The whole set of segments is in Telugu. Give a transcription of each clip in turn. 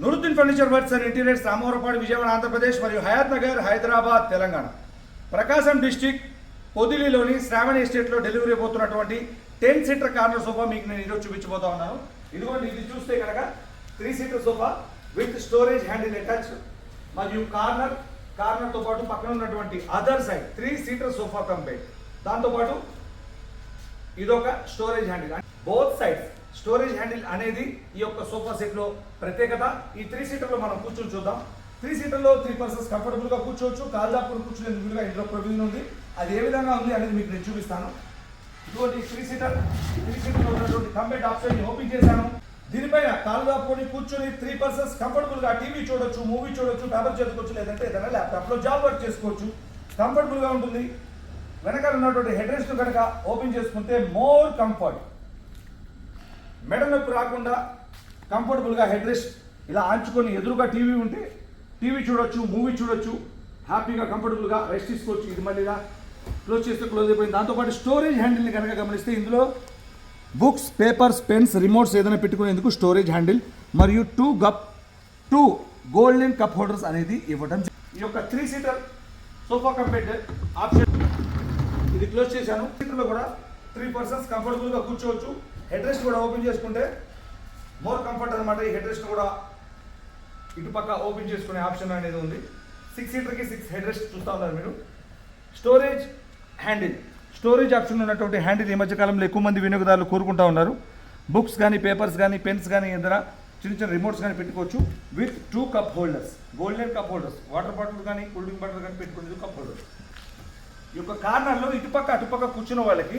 Nooruddin furniture works and interiors Ramavarappadu Vijayawada Andhra Pradesh మరియు హయాత్ నగర్ హైదరాబాద్ తెలంగాణ ప్రకాశం డిస్టిక్ పొదిలిలోని శ్రావణి ఎస్టేట్లో డెలివరీ పోతున్నటువంటి టెన్ సీటర్ కార్నర్ సోఫా మీకు నేను ఈరోజు చూపించబోతా ఉన్నాను. ఇదిగోండి ఇది చూస్తే కనుక three seater sofa with storage handle attach మరియు కార్నర్ కార్నర్తో పాటు పక్కన ఉన్నటువంటి other side three seater sofa compare దాంతోపాటు ఇదొక storage handle both sides storage handle అనేది ఈ యొక్క సోఫా సెట్లో ప్రత్యేకత. ఈ త్రీ సీటర్లో మనం కూర్చొని చూద్దాం. త్రీ సీటర్లో త్రీ పర్సన్స్ కంఫర్టబుల్గా కూర్చోవచ్చు. కాలు దాపుకుని కూర్చునేందుకు వీలుగా ఇందులో ప్రొవిజన్ ఉంది. అది ఏ విధంగా ఉంది అనేది మీకు నేను చూపిస్తాను. ఇటువంటి త్రీ సీటర్ త్రీ సీటర్లో ఉన్నటువంటి కంబెట్ ఆప్షన్ ఓపెన్ చేశాను. దీనిపైన కాలు దాపుకొని కూర్చొని త్రీ పర్సన్స్ కంఫర్టబుల్గా టీవీ చూడొచ్చు మూవీ చూడొచ్చు పేపర్ చేసుకోవచ్చు లేదంటే ఏదైనా ల్యాప్టాప్లో జాబ్ వర్క్ చేసుకోవచ్చు. కంఫర్టబుల్గా ఉంటుంది. వెనకాల ఉన్నటువంటి హెడ్ రెస్ట్ కనుక ఓపెన్ చేసుకుంటే మోర్ కంఫర్ట్. మెడ నొప్పి రాకుండా కంఫర్టబుల్గా హెడ్ రెస్ట్ ఇలా ఆంచుకొని ఎదురుగా టీవీ ఉంటే టీవీ చూడొచ్చు మూవీ చూడొచ్చు హ్యాపీగా కంఫర్టబుల్గా రెస్ట్ తీసుకోవచ్చు ఇది మళ్ళీగా క్లోజ్ చేస్తే క్లోజ్ అయిపోయింది. దాంతోపాటు స్టోరేజ్ హ్యాండిల్ని కనుక గమనిస్తే ఇందులో బుక్స్ పేపర్స్ పెన్స్ రిమోట్స్ ఏదైనా పెట్టుకునేందుకు స్టోరేజ్ హ్యాండిల్ మరియు two cup two golden cup holders అనేది ఇవ్వడం ఈ యొక్క three seater sofa compact option ఇది క్లోజ్ చేశాను. సీట్లో కూడా త్రీ పర్సన్స్ కంఫర్టబుల్గా కూర్చోవచ్చు. హెడ్ రెస్ట్ కూడా ఓపెన్ చేసుకుంటే మోర్ కంఫర్ట్ అనమాట ఈ హెడ్ రెస్ట్ కూడా ఇటుపక్క ఓపెన్ చేసుకునే ఆప్షన్ అనేది ఉంది. సిక్స్ సీటర్కి సిక్స్ హెడ్ రెస్ట్ చూస్తూ ఉన్నారు మీరు. స్టోరేజ్ హ్యాండిల్ స్టోరేజ్ ఆప్షన్ ఉన్నటువంటి హ్యాండిల్ ఈ మధ్యకాలంలో ఎక్కువ మంది వినియోగదారులు కోరుకుంటా ఉన్నారు. బుక్స్ కానీ పేపర్స్ కానీ పెన్స్ కానీ ఏదైనా చిన్న చిన్న రిమోట్స్ కానీ పెట్టుకోవచ్చు. With two cup holders golden cup holders water bottle కానీ కూల్ డ్రింక్ బాటిల్ కానీ పెట్టుకునేది కప్ హోల్డర్స్ ఈ యొక్క కార్నర్లో ఇటుపక్క అటుపక్క కూర్చున్న వాళ్ళకి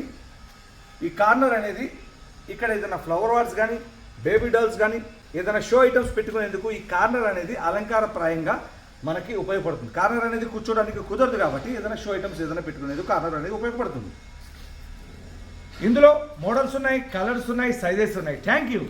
ఈ కార్నర్ అనేది ఇక్కడ ఏదైనా ఫ్లవర్ వార్స్ కానీ బేబీ డాల్స్ కానీ ఏదైనా షో ఐటమ్స్ పెట్టుకునేందుకు ఈ కార్నర్ అనేది అలంకారప్రాయంగా మనకి ఉపయోగపడుతుంది. కార్నర్ అనేది కూర్చోడానికి కుదరదు కాబట్టి ఏదైనా షో ఐటమ్స్ ఏదైనా పెట్టుకునేందుకు కార్నర్ అనేది ఉపయోగపడుతుంది. ఇందులో మోడల్స్ ఉన్నాయి కలర్స్ ఉన్నాయి సైజెస్ ఉన్నాయి. Thank you